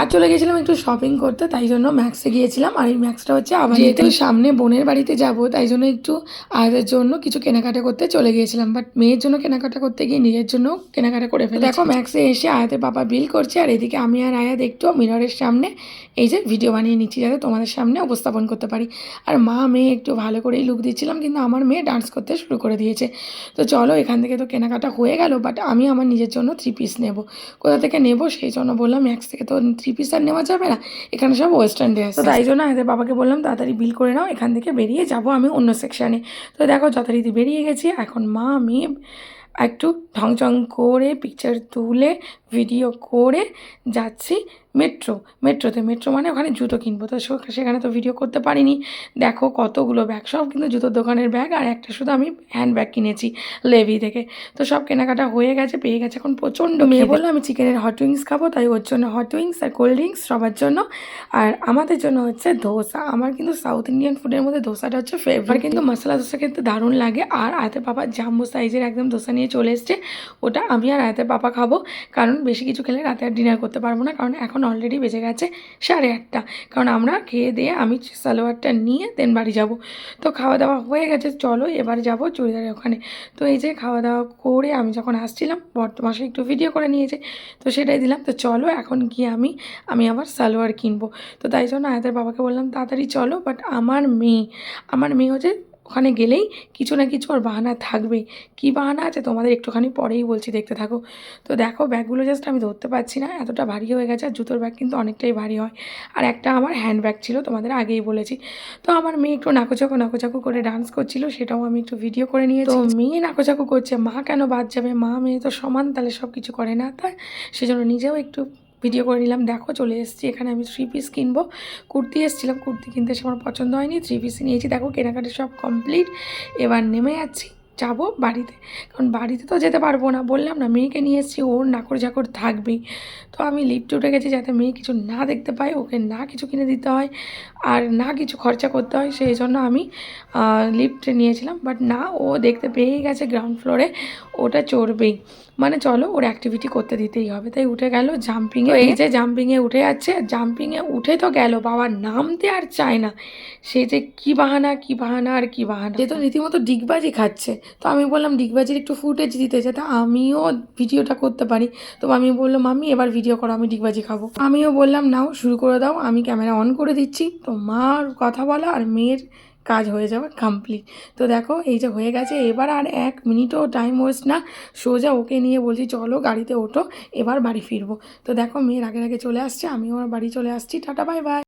আর চলে গেছিলাম একটু শপিং করতে তাই জন্য ম্যাক্সে গিয়েছিলাম। আর এই ম্যাক্সটা হচ্ছে আবার যেহেতু সামনে বোনের বাড়িতে যাব তাই জন্য একটু আয়ের জন্য কিছু কেনাকাটা করতে চলে গিয়েছিলাম। বাট মেয়ের জন্য কেনাকাটা করতে গিয়ে নিজের জন্য কেনাকাটা করে ফেলে দেখো ম্যাক্সে এসে আয়াতের বাবা বিল করছে আর এদিকে আমি আর আয়াত একটু মিররের সামনে এই যে ভিডিও বানিয়ে নিচ্ছি যাতে তোমাদের সামনে উপস্থাপন করতে পারি। আর মা মেয়ে একটু ভালো করেই লুক দিচ্ছিলাম কিন্তু আমার মেয়ে ডান্স করতে শুরু করে দিয়েছে। তো চলো এখান থেকে তো কেনাকাটা হয়ে গেল বাট আমি আমার নিজের জন্য থ্রি পিস নেব। কোথা থেকে নেব সেই জন্য বললাম ম্যাক্স থেকে তো থ্রি পিস আর নেওয়া যাবে না? এখানে সব ওয়েস্টার্ন ড্রেস তো তাই জন্য আমাদের বাবাকে বললাম তাড়াতাড়ি বিল করে নাও এখান থেকে বেরিয়ে যাব আমি অন্য সেকশানে তো দেখো যথারীতি বেরিয়ে গেছি। এখন মা মেয়ে একটু ঢংচং করে পিকচার তুলে ভিডিও করে যাচ্ছি। মেট্রো মেট্রোতে মেট্রো মানে ওখানে জুতো কিনবো। তো সেখানে তো ভিডিও করতে পারিনি। দেখো কতগুলো ব্যাগ সব কিন্তু জুতোর দোকানের ব্যাগ আর একটা শুধু আমি হ্যান্ড ব্যাগ কিনেছি লেভি থেকে। তো সব কেনাকাটা হয়ে গেছে পেয়ে গেছে এখন প্রচণ্ড মেয়ে বলল আমি চিকেনের হট উইংস খাব তাই ওর জন্য হট উইংস আর কোল্ড ড্রিঙ্কস সবার জন্য। আর আমাদের জন্য হচ্ছে ধোসা আমার কিন্তু সাউথ ইন্ডিয়ান ফুডের মধ্যে ধোসাটা হচ্ছে ফেভার কিন্তু মশলা ধোসা খেতে দারুণ লাগে। আর আয়তের পাপা জাম্বো সাইজের একদম ধোসা নিয়ে চলে এসছে। ওটা আমি আর আয়তের পাপা খাব। কারণ বেশি কিছু খেলে রাতে আর ডিনার করতে পারব না। কারণ এখন অলরেডি বেজে গেছে সাড়ে আটটা। কারণ আমরা খেয়ে দিয়ে আমি সালোয়ারটা নিয়ে দেন বাড়ি যাব। তো খাওয়া দাওয়া হয়ে গেছে, চলো এবার যাব চুড়িদারের ওখানে। তো এই যে খাওয়া দাওয়া করে আমি যখন আসছিলাম বর্তমাসে একটু ভিডিও করে নিয়েছে, তো সেটাই দিলাম। তো চলো এখন গিয়ে আমি আমি আবার সালোয়ার কিনবো। তো তাই জন্য আয়াতের বাবাকে বললাম, তাড়াতাড়ি চলো বাট আমার মেয়ে আমার মেয়ে হচ্ছে ওখানে গেলেই কিছু না কিছু ওর বাহানা থাকবেই। কী বাহানা আছে? তোমাদের একটুখানি পরেই বলছি দেখতে থাকো। তো দেখো ব্যাগগুলো জাস্ট আমি ধরতে পারছি না এতটা ভারী হয়ে গেছে আর জুতোর ব্যাগ কিন্তু অনেকটাই ভারী হয়। আর একটা আমার হ্যান্ড ব্যাগ ছিল তোমাদের আগেই বলেছি। তো আমার মেয়ে একটু নাকোচাকু নাকোচাকু করে ডান্স করছিল সেটাও আমি একটু ভিডিও করে নিয়েছি। তো মেয়ে নাকোচাকু করছে মা কেন বাদ যাবে? মা মেয়ে তো সমান তাহলে সব কিছু করে না। তাই সেজন্য নিজেও একটু ভিডিও করে নিলাম। দেখো, চলে এসেছি। এখানে আমি থ্রি পিস কিনবো। কুর্তি এসেছিলাম। কুর্তি কিনতে এসে আমার পছন্দ হয়নি। থ্রি পিস নিয়েছি। দেখো, কেনাকাটা সব কমপ্লিট এবার নেমে যাচ্ছি। যাব বাড়িতে। কারণ বাড়িতে তো যেতে পারব না। বললাম না মেয়েকে নিয়ে এসেছি ওর নাকর ঝাকর থাকবেই তো আমি লিফটে উঠে গেছি যাতে মেয়ে কিছু না দেখতে পায় ওকে না কিছু কিনে দিতে হয় আর না কিছু খরচা করতে হয়। সেই জন্য আমি লিফটে নিয়েছিলাম বাট না ও দেখতে পেয়েই গেছে গ্রাউন্ড ফ্লোরে ওটা চড়বেই। মানে চলো ওর অ্যাক্টিভিটি করতে দিতেই হবে। তাই উঠে গেল জাম্পিংয়ে এই যে জাম্পিংয়ে উঠে যাচ্ছে জাম্পিংয়ে উঠে তো গেল বাবা নামতে আর চায় না। সে যে কী বাহানা কী বাহানা আর কী বাহানা। সে তো রীতিমতো ডিগবাজি খাচ্ছে। তো আমি বললাম ডিগবাজির একটু ফুটেজ দিতে যাতে আমিও ভিডিওটা করতে পারি। তো আমি বললাম আমি এবার ভিডিও করো, আমি ডিগবাজি খাব। আমিও বললাম, নাও, শুরু করে দাও, আমি ক্যামেরা অন করে দিচ্ছি। তো মার কথা বলা আর মেয়ের কাজ হয়ে যাওয়া কমপ্লিট তো দেখো, এই যে হয়ে গেছে। এবার আর এক মিনিটও টাইম ওয়েস্ট না। সোজা ওকে নিয়ে বলছি, চলো গাড়িতে ওঠো, এবার বাড়ি ফিরবো। তো দেখো, মেয়ের আগে আগে চলে আসছে, আমিও আমার বাড়ি চলে আসছি। Tata bye bye